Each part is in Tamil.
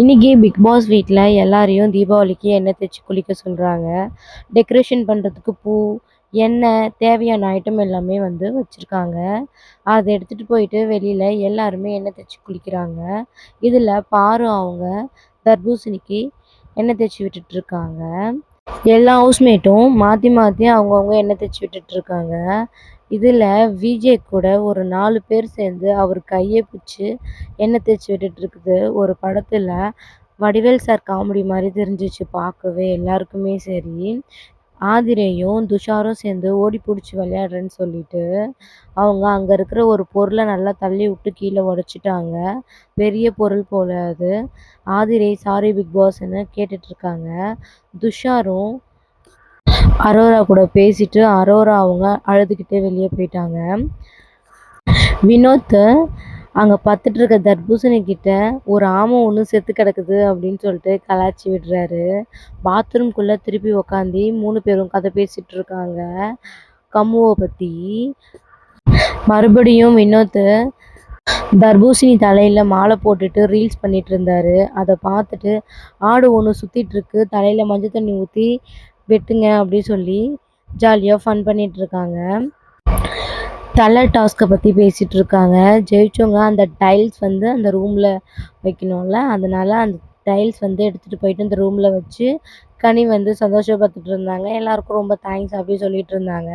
இன்றைக்கி பிக் பாஸ் வீட்டில் எல்லாரையும் தீபாவளிக்கு எண்ணெய் தேய்ச்சி குளிக்க சொல்கிறாங்க டெக்கரேஷன் பண்ணுறதுக்கு பூ எண்ணெய் தேவையான ஐட்டம் எல்லாமே வந்து வச்சுருக்காங்க. அதை எடுத்துகிட்டு போயிட்டு வெளியில் எல்லாருமே எண்ணெய் தேய்ச்சி குளிக்கிறாங்க. இதில் பாரு அவங்க தர்பூசணிக்கு எண்ணெய் தேய்ச்சி விட்டுட்ருக்காங்க எல்லா ஹவுஸ்மேட்டும் மாற்றி மாற்றி அவங்கவுங்க எண்ணெய் தேய்ச்சி விட்டுட்ருக்காங்க இதில் விஜே கூட ஒரு நாலு பேர் சேர்ந்து அவர் கையை பிடிச்சி எண்ணெய் தேய்ச்சி விட்டுட்டு இருக்குது. ஒரு படத்தில் வடிவேல் சார் காமெடி மாதிரி தெரிஞ்சிச்சு பார்க்கவே எல்லாருக்குமே சரி. ஆதிரையும் துஷாரும் சேர்ந்து ஓடி பிடிச்சி விளையாடுறேன்னு சொல்லிட்டு அவங்க அங்கே இருக்கிற ஒரு பொருளை நல்லா தள்ளி விட்டு கீழே உடச்சிட்டாங்க. பெரிய பொருள் போல் அது. ஆதிரை சாரி பிக் பாஸ்ன்னு கேட்டுட்ருக்காங்க துஷாரும் அரோரா கூட பேசிட்டு அரோரா அவங்க அழுதுகிட்டே வெளியே போயிட்டாங்க. வினோத் அங்கே பார்த்துட்டு இருக்க தர்பூசணிக்கிட்ட ஒரு ஆமை ஒன்று செத்து கிடக்குது அப்படின்னு சொல்லிட்டு கலாச்சி விடுறாரு. பாத்ரூம்குள்ளே திருப்பி உக்காந்தி மூணு பேரும் கதை பேசிட்டு இருக்காங்க. கம்முவை பற்றி மறுபடியும் வினோத் தர்பூசணி தலையில் மாலை போட்டுட்டு ரீல்ஸ் பண்ணிட்டு இருந்தாரு. அதை பார்த்துட்டு ஆடு ஒன்று சுற்றிட்டு இருக்கு. தலையில் மஞ்சள் தண்ணி ஊற்றி வெட்டுங்க அப்படின்னு சொல்லி ஜாலியாக ஃபன் பண்ணிகிட்ருக்காங்க இருக்காங்க. தலை டாஸ்க்கை பற்றி பேசிகிட்டு இருக்காங்க. ஜெயிச்சவங்க அந்த டைல்ஸ் வந்து அந்த ரூமில் வைக்கணும்ல. அதனால் அந்த டைல்ஸ் வந்து எடுத்துகிட்டு போயிட்டு அந்த ரூமில் வச்சு கனி வந்து சந்தோஷப்பட்டுட்டு இருந்தாங்க. எல்லாருக்கும் ரொம்ப தேங்க்ஸ் அப்படி சொல்லிட்டு இருந்தாங்க.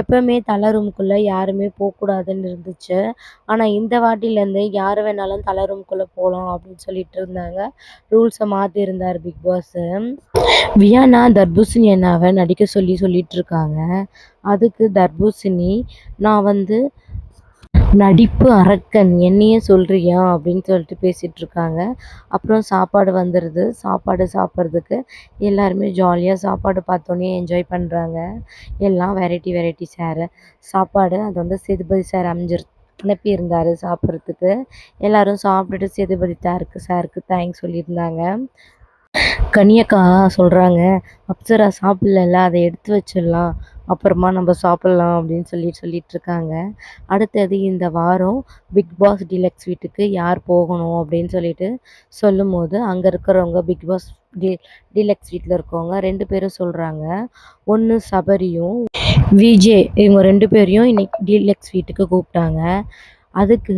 எப்போவுமே தலை ரூமுக்குள்ளே யாருமே போகக்கூடாதுன்னு இருந்துச்சு. ஆனால் இந்த வாட்டிலேருந்து யார் வேணாலும் தலை ரூமுக்குள்ளே போகலாம் அப்படின்னு சொல்லிட்டு இருந்தாங்க. ரூல்ஸை மாற்றி இருந்தார் பிக் பாஸு வியானா தர்பூசணி அண்ணாவை நடிக்க சொல்லி சொல்லிட்டு இருக்காங்க. அதுக்கு தர்பூசணி நான் வந்து நடிப்பு அரக்கன் என்னையே சொல்கிறியா அப்படின்னு சொல்லிட்டு பேசிகிட்டு இருக்காங்க அப்புறம் சாப்பாடு வந்துடுது சாப்பாடு சாப்பிட்றதுக்கு எல்லாருமே ஜாலியாக சாப்பாடு பார்த்தோன்னே என்ஜாய் பண்ணுறாங்க எல்லாம் வெரைட்டி வெரைட்டி சார். சாப்பாடு அது வந்து சேதுபதி சார் அமைஞ்சிரு அனுப்பி இருந்தார் சாப்பிட்றதுக்கு. எல்லோரும் சாப்பிட்டுட்டு சேதுபதி சாருக்கு சாருக்கு தேங்க்ஸ் சொல்லியிருந்தாங்க. கனியக்கா சொல்கிறாங்க அப்சரா சாப்பிடல அதை எடுத்து வச்சிடலாம். அப்புறமா நம்ம சாப்பிட்லாம் அப்படின்னு சொல்லி சொல்லிட்டு இருக்காங்க. அடுத்தது இந்த வாரம் பிக் பாஸ் டிலக்ஸ் வீட்டுக்கு யார் போகணும் அப்படின்னு சொல்லிட்டு சொல்லும்போது அங்கே இருக்கிறவங்க பிக் பாஸ் டி டிலக்ஸ் வீட்டில் இருக்கவங்க ரெண்டு பேரும் சொல்கிறாங்க ஒன்று சபரியும் விஜே இவங்க ரெண்டு பேரையும் இன்னைக்கு டிலக்ஸ் வீட்டுக்கு கூப்பிட்டாங்க. அதுக்கு